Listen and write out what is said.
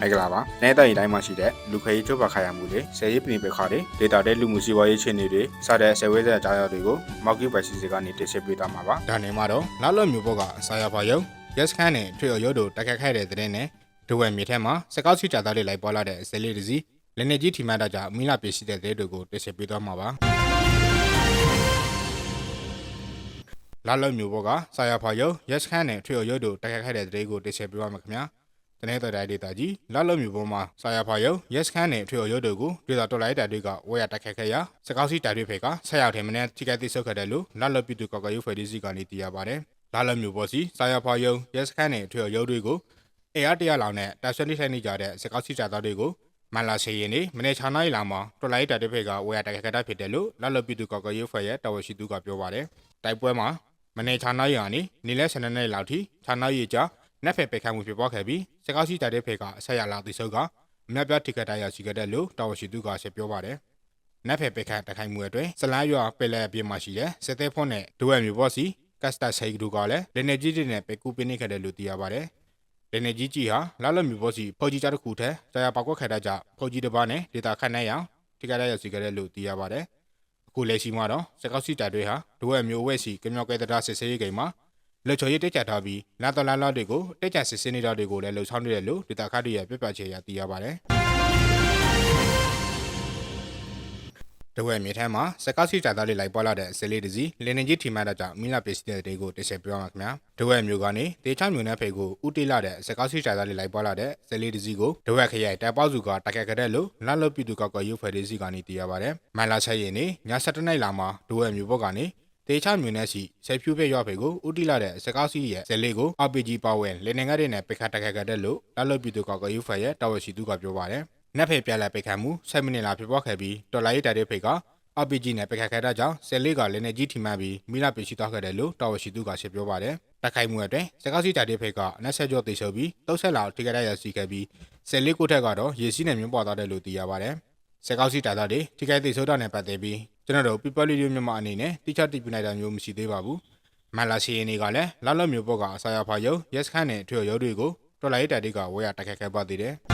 မင်္ဂလာပါနေတိုင်းတိုင်းမှာရှိတဲ့လူခရီးချုပ်ပါခါရမှုတွေဆယ်ရေးပင်ပခါတွေဒေတာတဲ့လူမှုစီးပွားရေးချင်းတွေစတဲ့ဆယ်ဝဲဆက်အကြောင်းအရာတွေကိုမော်ကီပိုင်စီစီကနေတင်ဆက်ပေးသွားမှာပါဒါနေမှာတော့နောက်လွတ်မျိုးဘောကဆာယာဖာယုံရက်စခန်းနဲ့ထွေရုံတို့တက်ခတ်ခိုက်တဲ့တဲ့နဲ့ဒဝဲမြေထဲမှာစကောက်စီကြသားလေးလိုက်ပေါ်လာတဲ့ဇယ်လေးတစီလက်နေကြီးထီမတာကြောင့်မိလာပြရှိတဲ့တဲ့တွေကိုတင်ဆက်ပေးသွားမှာပါလာလွတ်မျိုးဘောကဆာယာဖာယုံရက်စခန်းနဲ့ထွေရုံတို့တက်ခတ်ခိုက်တဲ့တဲ့ကိုတင်ဆက်ပေးပါမယ်ခင်ဗျာ တနေ့တော်တိုင်းဒေတာကြီးလာလုံမျိုးပေါ်မှာဆာယာဖာယုံရက်စခန်းနဲ့ထွေရုံတို့ကိုဒေတာတော်လိုက်တာတွေကဝဲရတက်ခက်ခဲ့ရာစကောက်စီတာတွေဖေကဆက်ရောက်တယ်မနေ့ထိခိုက်သိဆုတ်ခဲ့တယ်လို့လာလုံပြည်သူကော်ကရုဖယ်ဒီစီကနေသိရပါတယ်လာလုံမျိုးပေါ်စီဆာယာဖာယုံရက်စခန်းနဲ့ထွေရုံတွေကိုအေအားတရားလောင်နဲ့တာဆွန်နေထိုင်နေကြတဲ့စကောက်စီတာတွေကိုမလာစီရင်နေမနေ့6နိုင်လာမှာတော်လိုက်တာတွေဖေကဝဲရတက်ခက်တာဖြစ်တယ်လို့လာလုံပြည်သူကော်ကရုဖယ်ရဲ့တာဝန်ရှိသူကပြောပါတယ်တိုက်ပွဲမှာမနေ့6နိုင်ရာနေနေလဲ7နိုင်လောက်ထိ6နိုင်ရကြ နက်ဖက်ပေခတ်မှုဖြစ်ပွားခဲ့ပြီးစကောက်စီတိုက်တဲ့ဖေကအဆက်ရလာသိဆုပ်ကအမြတ်ပြထိခတ်တိုင်းရရှိခဲ့တဲ့လို့တာဝန်ရှိသူကဆက်ပြောပါတယ်။နက်ဖက်ပေခတ်တိုက်ခိုက်မှုအတွင်းဇလန်းရွာပယ်လက်အပြင်းမှာရှိတဲ့စစ်သေးဖွန်းနဲ့ဒိုဝဲမျိုးဘော့စီကတ်စတာဆိုင်တို့ကလည်းလက်နေကြီးတွေနဲ့ပဲကူပင်းနေခဲ့တယ်လို့သိရပါတယ်။လက်နေကြီးကြီးဟာလာလမျိုးဘော့စီဖော်ကြီးကြတစ်ခုထဲကြာရပောက်ကွက်ခဲ့တဲ့ကြောင့်ဖော်ကြီးတစ်ပါးနဲ့ဒေတာခတ်နိုင်အောင်ထိခတ်တိုင်းရရှိခဲ့တယ်လို့သိရပါတယ်။အခုလက်ရှိမှာတော့စကောက်စီတိုက်တွေဟာဒိုဝဲမျိုးဝဲစီကမြောက်ကဲတရာစစ်ဆေးရေးကိန်းမှာ လက်ချော်ရတက်ကြထားပြီးလာတော်လာလာတွေကိုတက်ကြစစ်စင်းနေတာတွေကိုလည်းလှုပ်ဆောင်နေတယ်လို့ဒေတာခတ်တွေရဲ့ပြပြချေရသိရပါတယ်။တဝဲမြေထဲမှာစကောက်စီတာသားလေးလိုက်ပေါ်လာတဲ့ဇယ်လေးတစီလင်းနေကြီးထီမတာကြောင့်မိလာပစ္စည်းတဲ့တွေကိုတင်ဆက်ပြောပါခင်ဗျာ။တဝဲမျိုးကနေတေချမျိုးနဲ့ဖေကိုဥတေးလာတဲ့စကောက်စီတာသားလေးလိုက်ပေါ်လာတဲ့ဇယ်လေးတစီကိုတဝဲခရိုင်တိုင်ပေါစုကတကက်ကြတဲ့လို့လတ်လို့ပြည်သူကောက်ကရုပ်ဖယ်လေးစီကနေသိရပါတယ်။မန်လာချက်ရင်နေည7နှစ်လာမှာတဝဲမျိုးဘော့ကနေ တေချမြွန်နဲ့စီဆက်ဖြူပြရွာဖေကိုဥတီလာတဲ့စကောက်စီရဲ့ဇယ်လေးကို RPG ပါဝင်လေနေငတ်တွေနဲ့ပိခတ်တက်ခတ်ခဲ့တဲ့လို့လာလို့ပြည်သူကောက်ကယူဖယ်ရဲ့တာဝန်ရှိသူကပြောပါတယ်။နက်ဖေပြလက်ပိခတ်မှု7မိနစ်လာဖြစ်ပွားခဲ့ပြီးတော်လာရေးတိုက်တဲ့ဖေက RPG နဲ့ပိခတ်ခဲ့တဲ့ကြောင့်ဇယ်လေးကလည်းနေကြီးထိမှန်ပြီးမိလာပရှိသွားခဲ့တယ်လို့တာဝန်ရှိသူကရှင်းပြောပါတယ်။တက်ခိုက်မှုအတွင်းစကောက်စီတိုက်တဲ့ဖေကအနက်ဆက်ကျော်သိဆိုပြီးတုတ်ဆက်လာထိခိုက်ရရှိခဲ့ပြီးဇယ်လေးကိုထက်ကတော့ရေစီးနဲ့မြင်းပွားသွားတယ်လို့သိရပါတယ်။စကောက်စီတိုက်သားတွေထိခိုက်သိဆိုးတာနဲ့ပတ်သက်ပြီး ကျွန်တော်တို့ people radio မြန်မာအနေနဲ့တိကျတိပြနိုင်တာမျိုးမရှိသေးပါဘူး။မလာစီရင်တွေကလည်းလာလတ်မျိုးပေါ့ကအစာရဖာယုံ yes ခန့်နဲ့ထွေရုံတွေကိုတော်လိုက်တိုက်တွေကဝဲရတက်ခက်ခဲ့ပါသေးတယ်။